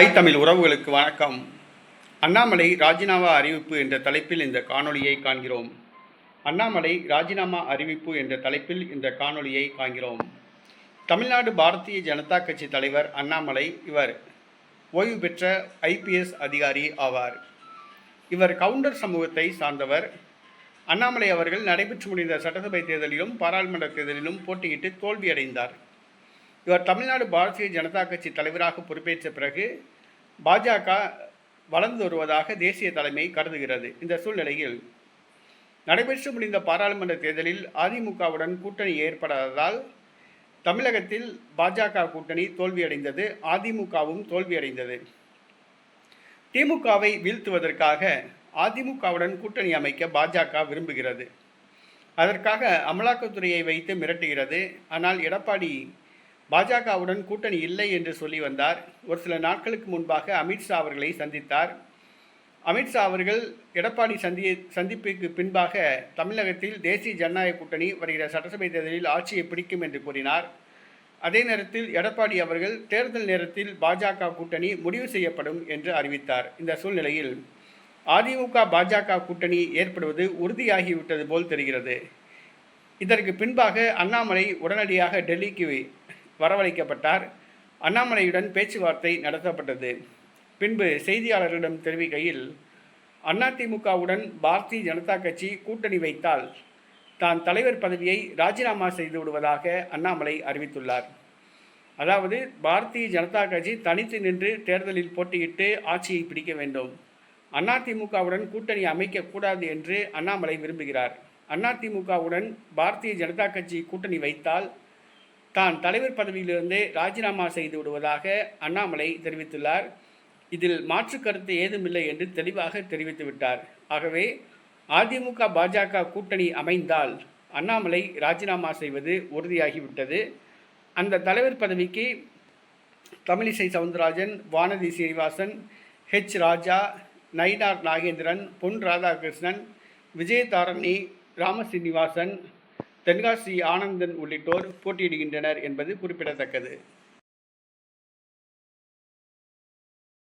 தாய் தமிழ் உறவுகளுக்கு வணக்கம். அண்ணாமலை ராஜினாமா அறிவிப்பு என்ற தலைப்பில் இந்த காணொளியை காண்கிறோம். அண்ணாமலை ராஜினாமா அறிவிப்பு என்ற தலைப்பில் இந்த காணொளியை காண்கிறோம். தமிழ்நாடு பாரதிய ஜனதா கட்சி தலைவர் அண்ணாமலை இவர் ஓய்வு பெற்ற ஐபிஎஸ் அதிகாரி ஆவார். இவர் கவுண்டர் சமூகத்தை சார்ந்தவர். அண்ணாமலை அவர்கள் நடைபெற்று முடிந்த சட்டசபை தேர்தலிலும் பாராளுமன்ற தேர்தலிலும் போட்டியிட்டு தோல்வியடைந்தார். இவர் தமிழ்நாடு பாரதிய ஜனதா கட்சி தலைவராக பொறுப்பேற்ற பிறகு பாஜக வளர்ந்து வருவதாக தேசிய தலைமை கருதுகிறது. இந்த சூழ்நிலையில் நடைபெற்று முடிந்த பாராளுமன்ற தேர்தலில் அதிமுகவுடன் கூட்டணி ஏற்படாததால் தமிழகத்தில் பாஜக கூட்டணி தோல்வியடைந்தது அதிமுகவும் தோல்வியடைந்தது. திமுகவை வீழ்த்துவதற்காக அதிமுகவுடன் கூட்டணி அமைக்க பாஜக விரும்புகிறது. அதற்காக அமலாக்கத்துறையை வைத்து மிரட்டுகிறது. ஆனால் எடப்பாடி பாஜகவுடன் கூட்டணி இல்லை என்று சொல்லி வந்தார். ஒரு சில நாட்களுக்கு முன்பாக அமித்ஷா அவர்களை சந்தித்தார். அமித்ஷா அவர்கள் எடப்பாடி சந்தி சந்திப்புக்கு பின்பாக தமிழகத்தில் தேசிய ஜனநாயக கூட்டணி வருகிற சட்டசபை தேர்தலில் ஆட்சியை பிடிக்கும் என்று கூறினார். அதே நேரத்தில் எடப்பாடி அவர்கள் தேர்தல் நேரத்தில் பாஜக கூட்டணி முடிவு செய்யப்படும் என்று அறிவித்தார். இந்த சூழ்நிலையில் அதிமுக பாஜக கூட்டணி ஏற்படுவது உறுதியாகிவிட்டது போல் தெரிகிறது. இதற்கு பின்பாக அண்ணாமலை உடனடியாக டெல்லிக்கு வரவழைக்கப்பட்டார். அண்ணாமலையுடன் பேச்சுவார்த்தை நடத்தப்பட்டது. பின்பு செய்தியாளர்களிடம் தெரிவிக்கையில் அதிமுகவுடன் பாரதிய ஜனதா கட்சி கூட்டணி வைத்தால் தான் தலைவர் பதவியை ராஜினாமா செய்து விடுவதாக அண்ணாமலை அறிவித்துள்ளார். அதாவது பாரதிய ஜனதா கட்சி தனித்து நின்று தேர்தலில் போட்டியிட்டு ஆட்சியை பிடிக்க வேண்டும். அதிமுகவுடன் கூட்டணி அமைக்கக்கூடாது என்று அண்ணாமலை விரும்புகிறார். அதிமுகவுடன் பாரதிய ஜனதா கட்சி கூட்டணி வைத்தால் தான் தலைவர் பதவியிலிருந்தே ராஜினாமா செய்து விடுவதாக அண்ணாமலை தெரிவித்துள்ளார். இதில் மாற்று கருத்து ஏதுமில்லை என்று தெளிவாக தெரிவித்து விட்டார். ஆகவே அதிமுக பாஜக கூட்டணி அமைந்தால் அண்ணாமலை ராஜினாமா செய்வது உறுதியாகிவிட்டது. அந்த தலைவர் பதவிக்கு தமிழிசை சவுந்தரராஜன் வானதி சீனிவாசன் ஹெச். ராஜா நயினார் நாகேந்திரன் பொன் ராதாகிருஷ்ணன் விஜயதாரணி ராமசீனிவாசன் தென்காசி ஆனந்தன் உள்ளிட்டோர் போட்டியிடுகின்றனர் என்பது குறிப்பிடத்தக்கது.